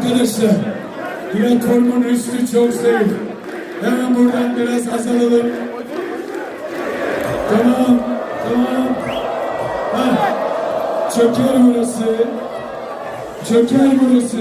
Arkadaşlar Güven Korman üstü çok zayıf. Hemen buradan biraz azalalım. Tamam, tamam. Heh. Çöker burası. Çöker burası.